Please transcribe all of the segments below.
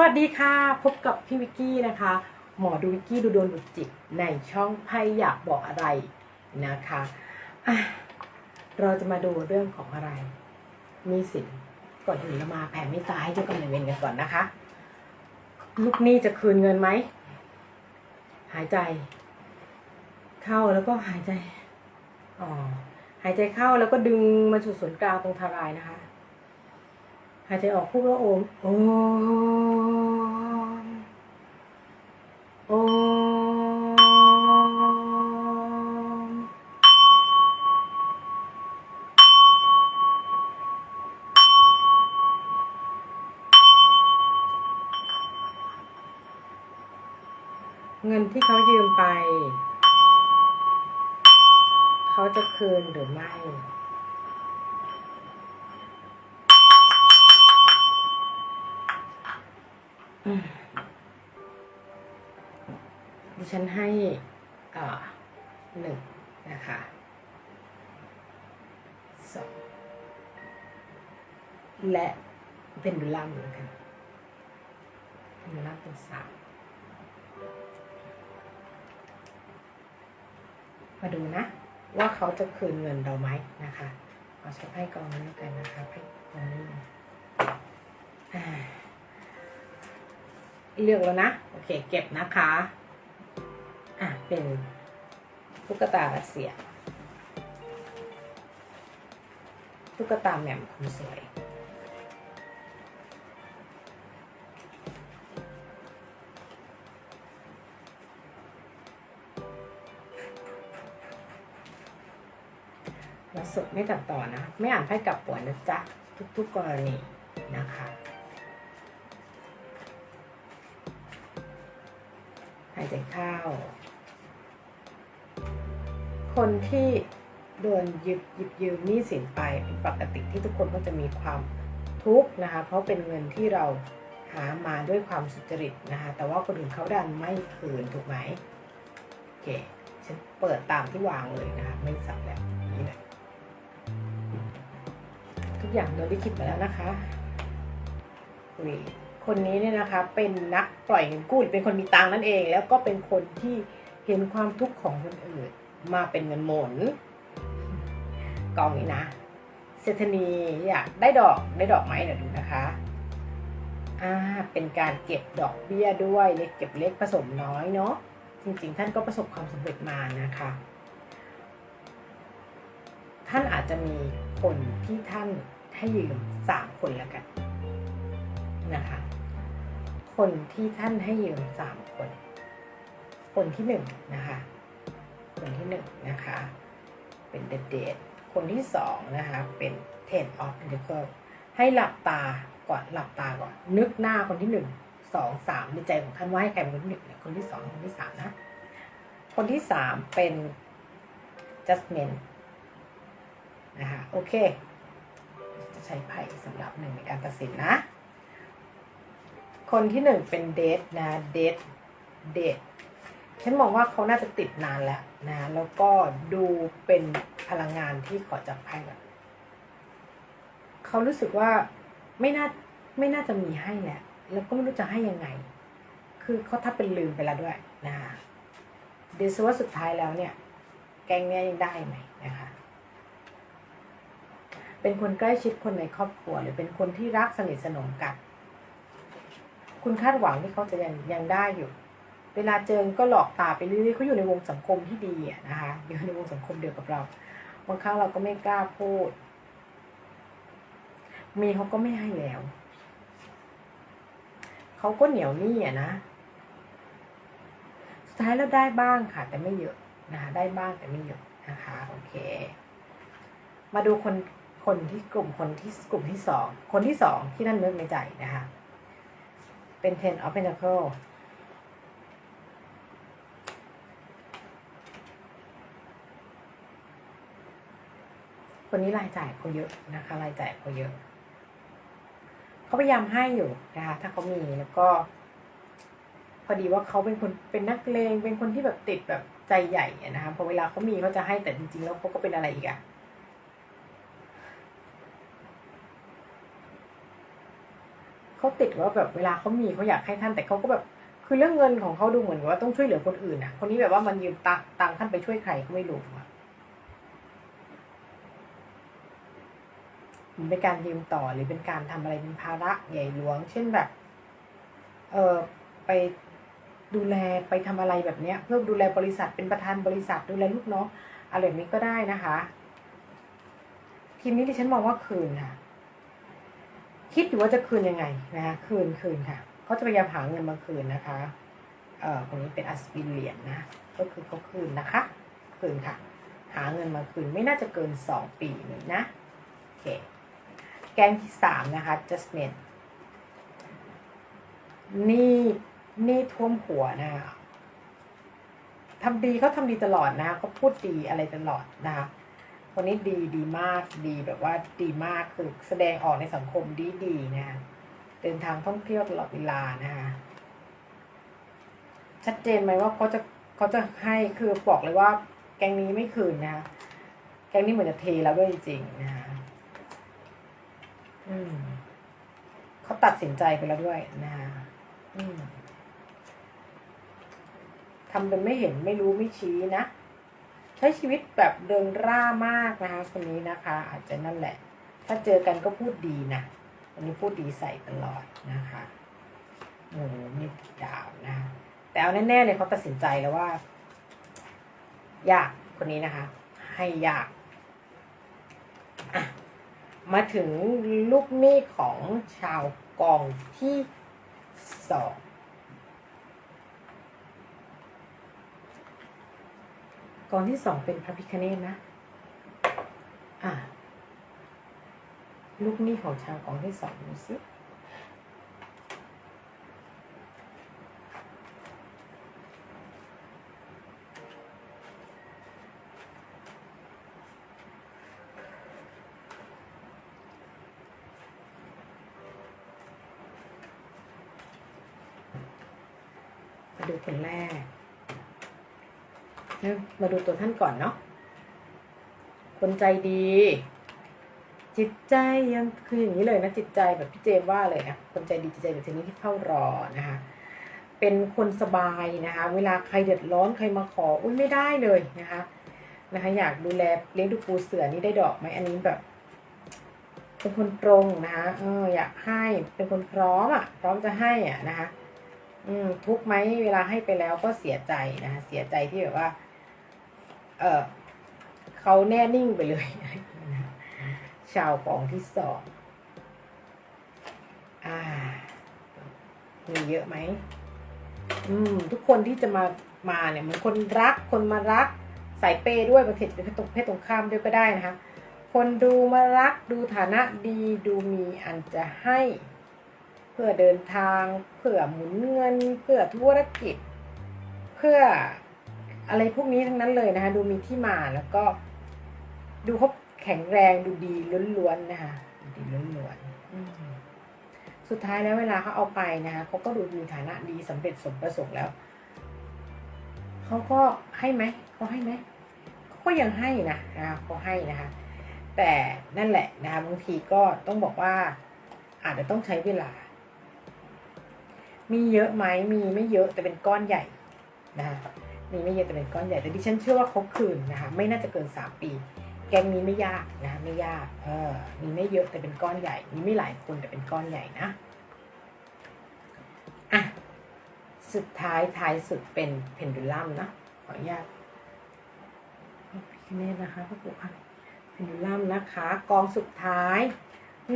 วัสดีค่ะพบกับพี่วิกกี้นะคะ หมอดูวิกกี้ดูดวงดูจิตในช่องไพ่อยากบอกอะไรนะคะะเราจะมาดูเรื่องของอะไร มีสินก่อนอื่นเรามาแผ่เมตตาให้เจ้ากรรมนายเวรกันก่อนนะคะ ลูกหนี้จะคืนเงินไหม หายใจ เข้าแล้วก็หายใจอ๋อหายใจเข้าแล้วก็ดึงมาสู่ศูนย์กลางตรงทารายนะคะ หายใจออกพูดว่าโอม โอม โอม เงินที่เขายืมไป เขาจะคืนหรือไม่ อืม ดิฉันให้หนึ่งนะคะสองและเป็นดูล่ามเหมือนกันเป็นดูล่ามเป็นสามมาดูนะ ว่าเขาจะคืนเงินเราไหมนะคะเอาใช้ไพ่กองนี้แล้วกันนะคะไพ่กองนี้อ่า เลือกแล้วนะ โอเค เก็บนะคะ อะ เป็นตุ๊กตารัสเซียตุ๊กตาแหม่มคนสวย เราสดไม่ตัดต่อนะ ไม่อ่านไพ่กลับหัวนะจ๊ะ ทุกๆกรณีนะคะ ใจเข้าคนที่โดนยึดหยิบยืมหนี้สินไปเป็นปกติที่ทุกคนก็จะมีความทุกข์นะคะ เพราะเป็นเงินที่เราหามาด้วยความสุจริตนะคะ แต่ว่าคนอื่นเขาดันไม่คืนถูกไหมโอเคฉันเปิดตามที่วางเลยนะคะ ไม่สับแบบนี้เลยทุกอย่างโดนลิขิตมาแล้วนะคะคุย คนนี้เนี่ยนะคะเป็นนักปล่อยเงินกู้หรือเป็นคนมีตังนั่นเอง แล้วก็เป็นคนที่เห็นความทุกข์ของคนอื่นมาเป็นเงินหมุนกองนี้นะเศรษฐนีอยากได้ดอกได้ดอกไหมเดี๋ยวดูนะคะอ่าเป็นการเก็บดอกเบี้ยด้วยเล็กเก็บเล็กผสมน้อยเนาะจริงๆ ท่านก็ประสบความสำเร็จมานะคะ ท่านอาจจะมีคนที่ท่านให้ยืมสามคนแล้วกันนะคะ คนที่ท่านให้ยืมสามคน คนที่หนึ่งนะคะ คนที่หนึ่งนะคะ เป็นเดเดทคนที่สองนะคะ เป็น ten of pentacle ให้หลับตาก่อนหลับตาก่อน นึกหน้าคนที่หนึ่งสองสามในใจของท่านว่าให้ใครเป็นคนที่หนึ่งคนที่สองคนที่สามนะ คนที่สามเป็น judgment นะคะ โอเค จะใช้ไพ่สำหรับหนึ่งในการตัดสินนะ คนที่หนึ่งเป็นเดทนะเดทเดทฉันมองว่าเขาน่าจะติดนานแล้วนะ แล้วก็ดูเป็นพลังงานที่ขอจับไพ่ก่อนเขารู้สึกว่าไม่น่าไม่น่าจะมีให้แหละ แล้วก็ไม่รู้จะให้ยังไง คือเขาถ้าเป็นลืมไปแล้วด้วยนะเดี๋ยวซิว่าสุดท้ายแล้วเนี่ย แกงเนี้ยยังได้ไหมนะคะ เป็นคนใกล้ชิดคนในครอบครัว หรือเป็นคนที่รักสนิทสนมกัน คุณคาดหวังที่เขาจะยังยังได้อยู่ เวลาเจอก็หลอกตาไปเรื่อยๆเขาอยู่ในวงสังคมที่ดีอะนะคะอยู่ในวงสังคมเดียวกับเราบางครั้งเราก็ไม่กล้าพูด มีเขาก็ไม่ให้แล้วเขาก็เหนียวนี้อะนะสุดท้ายแล้วได้บ้างค่ะ แต่ไม่เยอะนะคะได้บ้างแต่ไม่เยอะนะคะโอเค มาดูคนคนที่กลุ่มคนที่กลุ่มที่สองคนที่สองที่นั่นนึกในใจนะคะ เป็น ten of pentacle คนนี้รายจ่ายเขาเยอะนะคะรายจ่ายเขาเยอะ เขาพยายามให้อยู่นะคะถ้าเขามีแล้วก็ พอดีว่าเขาเป็นคนเป็นนักเลงเป็นคนที่แบบติดแบบใจใหญ่นะคะพอเวลาเขามีเขาจะให้แต่จริงๆ แล้วเขาก็เป็นอะไรอีกอะ เขาติดว่าแบบเวลาเขามีเขาอยากให้ท่านแต่เขาก็แบบคือเรื่องเงินของเขาดูเหมือนว่าต้องช่วยเหลือคนอื่นอะคนนี้แบบว่ามันยืมตังตังค์ท่านไปช่วยใครก็ไม่รู้อะมันเป็นการยืมต่อหรือเป็นการทำอะไรเป็นภาระใหญ่หลวง เช่นแบบ เออไปดูแลไปทำอะไรแบบเนี้ย เพื่อดูแลบริษัทเป็นประธานบริษัทดูแลลูกน้องอะไรแบบนี้ก็ได้นะคะ ทีมนี้ดิฉันมองว่าคืนค่ะ คิดอยู่ว่าจะคืนยังไงนะคะคืนคืนค่ะเขาจะพยายามหาเงินมาคืนนะคะเอ่อคนนี้เป็นอัสปิเลียนนะก็คือเขาคืนนะคะ คืนค่ะ หาเงินมาคืนไม่น่าจะเกินสองปีเลยนะโอเคแกงที่สามนะคะ justment นี่นี่ท่วมหัวนะคะทำดีเขาทำดีตลอดนะคะเขาพูดดีอะไรตลอดนะคะ คนนี้ดีดีมากดีแบบว่าดีมากคือแสดงออกในสังคมดีดีนะคะเดินทางท่องเที่ยวตลอดเวลานะคะชัดเจนไหมว่าเขาจะเขาจะให้คือบอกเลยว่า แกงนี้ไม่คืนนะคะแกงนี้เหมือนจะเทแล้วด้วยจริงนะคะอืมเขาตัดสินใจไปแล้วด้วยนะคะอืมทำเป็นไม่เห็นไม่รู้ไม่ชี้นะ ใช้ชีวิตแบบเดินร่ามากนะคะคนนี้นะคะ อาจจะนั่นแหละ ถ้าเจอกันก็พูดดีนะวันนี้พูดดีใส่ตลอดนะคะโอ้มีดาวนะแต่เอาแน่ๆเลยเขาตัดสินใจแล้วว่า ยากคนนี้นะคะ ให้ยากมาถึงลูกหนี้ของชาวกองที่สอง กองที่สองเป็นพระพิคเนตนะ อะลูกหนี้ของชาวกองที่สองดูสิมาดูคนแรก นะมาดูตัวท่านก่อนเนาะคนใจดี จิตใจยังคืออย่างนี้เลยนะจิตใจแบบพี่เจมว่าเลยนะคนใจดีจิตใจแบบทีนี้ที่เฝ้ารอนะคะเป็นคนสบายนะคะ เวลาใครเดือดร้อนใครมาขออุ้ยไม่ได้เลยนะคะนะคะ อยากดูแลเลี้ยงดูปูเสือนี่ได้ดอกไหมอันนี้แบบ เป็นคนตรงนะคะเอออยากให้เป็นคนพร้อมอะ พร้อมจะให้อะนะคะ อืมทุกไหมเวลาให้ไปแล้วก็เสียใจนะคะเสียใจที่แบบว่า เออเขาแน่นิ่งไปเลย ชาวกองที่สองอ่า มีเยอะไหม อืม ทุกคนที่จะมามาเนี่ยเหมือนคนรักคนมารักสายเปย์ด้วยบางทีจะเป็นเพศตรงเพศตรงข้ามด้วยก็ได้นะคะ คนดูมารักดูฐานะดีดูมีอันจะให้ เพื่อเดินทาง เพื่อหมุนเงิน เพื่อธุรกิจ เพื่อ อะไรพวกนี้ทั้งนั้นเลยนะคะ ดูมีที่มาแล้วก็ ดูเขาแข็งแรงดูดีล้วนๆนะคะดีล้วนๆสุดท้ายแล้วเวลาเขาเอาไปนะคะเขาก็ดูมีฐานะดีสำเร็จสมประสงค์แล้วเขาก็ให้ไหมเขาให้ไหมเขาก็ยังให้นะนะคะเขาให้นะคะ แต่นั่นแหละนะคะบางทีก็ต้องบอกว่า อาจจะต้องใช้เวลา มีเยอะไหมมีไม่เยอะแต่เป็นก้อนใหญ่นะคะ มีไม่เยอะแต่เป็นก้อนใหญ่แต่ดิฉันเชื่อว่าเขาคืนนะคะไม่น่าจะเกินสามปี แกงนี้ไม่ยากนะไม่ยากเออมีไม่เยอะแต่เป็นก้อนใหญ่ มีไม่หลายคนแต่เป็นก้อนใหญ่นะอะสุดท้ายท้ายสุดเป็นเพนดูลัมนะขออนุญาตพี่เนตนะคะพ่อปู่อะเพนดูลัมนะคะ กองสุดท้าย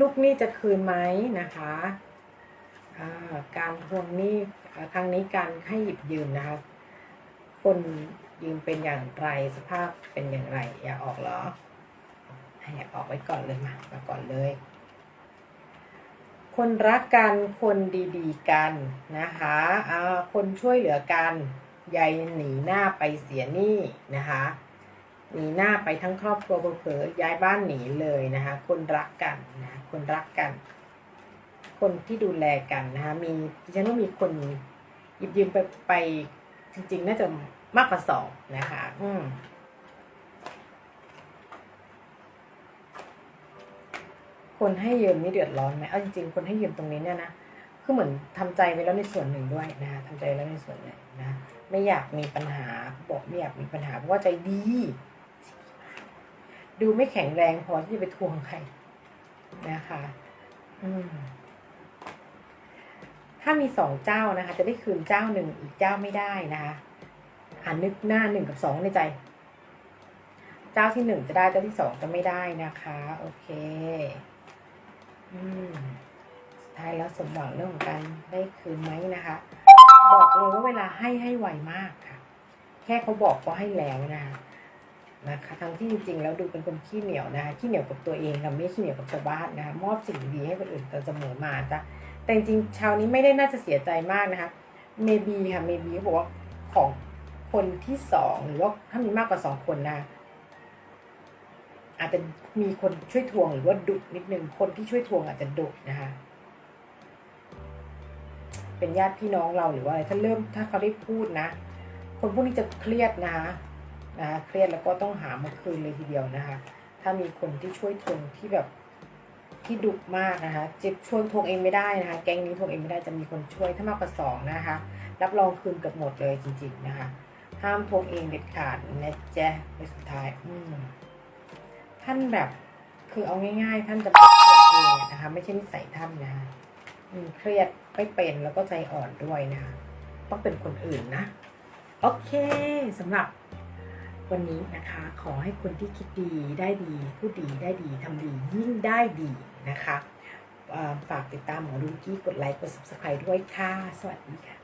ลูกหนี้จะคืนไหมนะคะการทวงหนี้อ่าครั้งนี้การให้หยิบยืมนะคะ คนยืมเป็นอย่างไรสภาพเป็นอย่างไร อย่าออกหรอให้ออกไว้ก่อนเลยมามาก่อนเลย คนรักกันคนดีๆกันนะคะอ่าคนช่วยเหลือกันยายหนีหน้าไปเสียหนี้นะคะหนีหน้าไปทั้งครอบครัวเผลอย้ายบ้านหนีเลยนะคะ คนรักกันนะคนรักกัน คนที่ดูแลกันนะคะมีดิฉันว่ามีคนยิบยืมไปไป จริงๆ น่าจะมากกว่าสองนะคะ อืมคนให้ยืมนี่เดือดร้อนไหมเอาจริงๆ คนให้ยืมตรงนี้เนี่ยนะ คือเหมือนทำใจไว้แล้วในส่วนหนึ่งด้วยนะคะทำใจแล้วในส่วนหนึ่งนะ ไม่อยากมีปัญหาบอกไม่อยากมีปัญหาเพราะว่าใจดี ดูไม่แข็งแรงพอที่จะไปทวงใครนะคะ อืม ถ้ามีสองเจ้านะคะ จะได้คืนเจ้าหนึ่งอีกเจ้าไม่ได้นะคะอ่านนึกหน้าหนึ่งกับสองในใจ เจ้าที่หนึ่งจะได้เจ้าที่สองจะไม่ได้นะคะ โอเค อืมสุดท้ายแล้วสมหวังเรื่องของการได้คืนไหมนะคะ บอกเลยว่าเวลาให้ให้ไวมากค่ะ แค่เขาบอกก็ให้แล้วนะคะนะคะทั้งที่จริงๆแล้วดูเป็นคนขี้เหนียวนะคะขี้เหนียวกับตัวเองค่ะไม่ขี้เหนียวกับชาวบ้านนะคะมอบสิ่งดีให้คนอื่นแต่เสมอมาจ้ะ แต่จริงๆชาวนี้ไม่ได้น่าจะเสียใจมากนะคะ maybe ค่ะ maybe เขาบอกว่าของคนที่สองหรือว่าถ้ามีมากกว่าสองคนนะอาจจะมีคนช่วยทวงหรือว่าดุนิดนึงคนที่ช่วยทวงอาจจะดุนะคะ เป็นญาติพี่น้องเราหรือว่าอะไรถ้าเริ่มถ้าเขาได้พูดนะ คนพวกนี้จะเครียดนะนะคะเครียดแล้วก็ต้องหามาคืนเลยทีเดียวนะคะ ถ้ามีคนที่ช่วยทวงที่แบบ ที่ดุมากนะคะจิบช่วยทวงเองไม่ได้นะคะ แก๊งนี้ทวงเองไม่ได้จะมีคนช่วยถ้ามากกว่าสองนะคะ รับรองคืนเกับหมดเลยจริง ๆนะคะ ห้ามทวงเองเด็ดขาดนะจ๊ะในสุดท้ายอืมท่านแบบคือเอาง่าย ๆ ท่านจะทวงเองนะคะ ไม่ใช่นิสัยท่านนะคะอืมเครียดไม่เป็นแล้วก็ใจอ่อนด้วยนะคะ ต้องเป็นคนอื่นนะ โอเคสำหรับวันนี้นะคะ ขอให้คนที่คิดดีได้ดี พูดดีได้ดีทำดียิ่งได้ดี นะคะฝากติดตามหมอดูกี้กดไลค์กด subscribe ด้วยค่ะ สวัสดีค่ะ